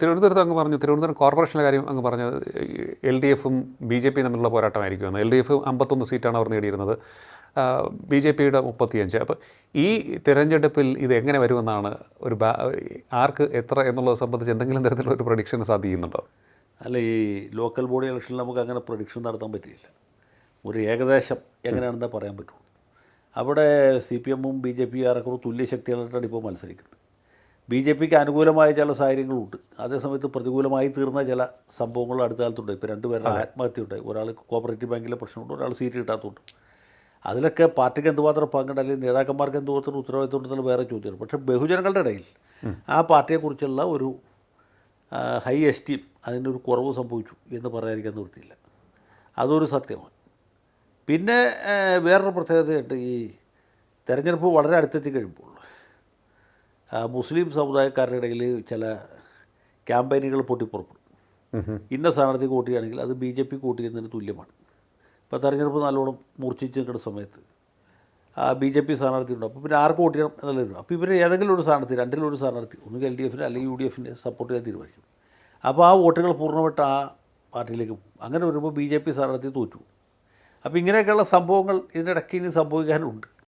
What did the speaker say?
തിരുവനന്തപുരത്ത് അങ്ങ് പറഞ്ഞു തിരുവനന്തപുരം കോർപ്പറേഷനിലെ കാര്യം അങ്ങ് പറഞ്ഞത് എൽ ഡി എഫും ബി ജെ പിയും തമ്മിലുള്ള പോരാട്ടമായിരിക്കുമെന്ന്. എൽ ഡി എഫ് അമ്പത്തൊന്ന് സീറ്റാണ് അവർ നേടിയിരുന്നത്. ബി ജെ പിയുടെ മുപ്പത്തിയഞ്ച്. അപ്പോൾ ഈ തിരഞ്ഞെടുപ്പിൽ ഇത് എങ്ങനെ വരുമെന്നാണ് ഒരു ആർക്ക് എത്ര എന്നുള്ളത് സംബന്ധിച്ച് എന്തെങ്കിലും തരത്തിലുള്ള ഒരു പ്രൊഡിക്ഷൻ സാധിക്കുന്നുണ്ടോ? അല്ല ഈ ലോക്കൽ ബോഡി ഇലക്ഷനിൽ നമുക്ക് അങ്ങനെ പ്രൊഡിക്ഷൻ നടത്താൻ പറ്റില്ല ഒരു ഏകദേശം എങ്ങനെയാണെന്ന് പറയാൻ പറ്റുള്ളൂ. അവിടെ സി പി എമ്മും ബി ജെ പി ഏറെക്കുറെ തുല്യ ശക്തികളായിട്ടാണ് ഇപ്പോൾ മത്സരിക്കുന്നത്. ബി ജെ പിക്ക് അനുകൂലമായ ചില സാഹചര്യങ്ങളുണ്ട്. അതേസമയത്ത് പ്രതികൂലമായി തീർന്ന ചില സംഭവങ്ങൾ അടുത്ത കാലത്തുണ്ട്. ഇപ്പോൾ രണ്ടുപേരുടെ ആത്മഹത്യ ഉണ്ടായി ഒരാൾ കോപ്പറേറ്റീവ് ബാങ്കിലെ പ്രശ്നമുണ്ട് ഒരാൾ സീറ്റ് കിട്ടാത്തതുണ്ട് അതിലൊക്കെ പാർട്ടിക്ക് എന്തുമാത്രം പങ്കുണ്ട് അല്ലെങ്കിൽ നേതാക്കന്മാർക്ക് എന്തുമാത്രം ഉത്തരവാദിത്വം ഉണ്ടെന്നുള്ള വേറെ ചോദ്യമാണ്. പക്ഷേ ബഹുജനങ്ങളുടെ ഇടയിൽ ആ പാർട്ടിയെക്കുറിച്ചുള്ള ഒരു ഹൈ എസ്റ്റീം അതിനൊരു ഒരു കുറവ് സംഭവിച്ചു എന്ന് പറയാതിരിക്കാൻ നിവൃത്തിയില്ല. അതൊരു സത്യമാണ്. പിന്നെ വേറൊരു പ്രത്യേകതയുണ്ട് ഈ തെരഞ്ഞെടുപ്പ് വളരെ അടുത്തെത്തി കഴിയുമ്പോൾ മുസ്ലിം സമുദായക്കാരുടെ ഇടയിൽ ചില ക്യാമ്പയിനുകൾ പൊട്ടിപ്പുറപ്പെടും. ഇന്ന സ്ഥാനാർത്ഥി കൂട്ടുകയാണെങ്കിൽ അത് ബി ജെ പി കൂട്ടിയതിന് തുല്യമാണ്. ഇപ്പോൾ തെരഞ്ഞെടുപ്പ് നല്ലോണം മൂർച്ഛിച്ച് നിൽക്കുന്ന സമയത്ത് ബി ജെ പി സ്ഥാനാർത്ഥി ഉണ്ട്? അപ്പോൾ പിന്നെ ആർക്ക് വോട്ട് ചെയ്യണം എന്നുള്ളത് അപ്പോൾ ഇവർ ഏതെങ്കിലും ഒരു സ്ഥാനാർത്ഥി രണ്ടിലൊരു സ്ഥാനാർത്ഥി ഒന്നുകിൽ എൽ ഡി എഫിന് അല്ലെങ്കിൽ യു ഡി എഫിന്റെ സപ്പോർട്ട് ചെയ്യാൻ തീരുമാനിക്കും. അപ്പോൾ ആ വോട്ടുകൾ പൂർണമായിട്ട് ആ പാർട്ടിയിലേക്ക് പോകും. അങ്ങനെ വരുമ്പോൾ ബി ജെ പി സ്ഥാനാർത്ഥി തോറ്റു അപ്പോൾ ഇങ്ങനെയൊക്കെയുള്ള സംഭവങ്ങൾ ഇതിനിടയ്ക്ക് ഇനി സംഭവിക്കാനുണ്ട്.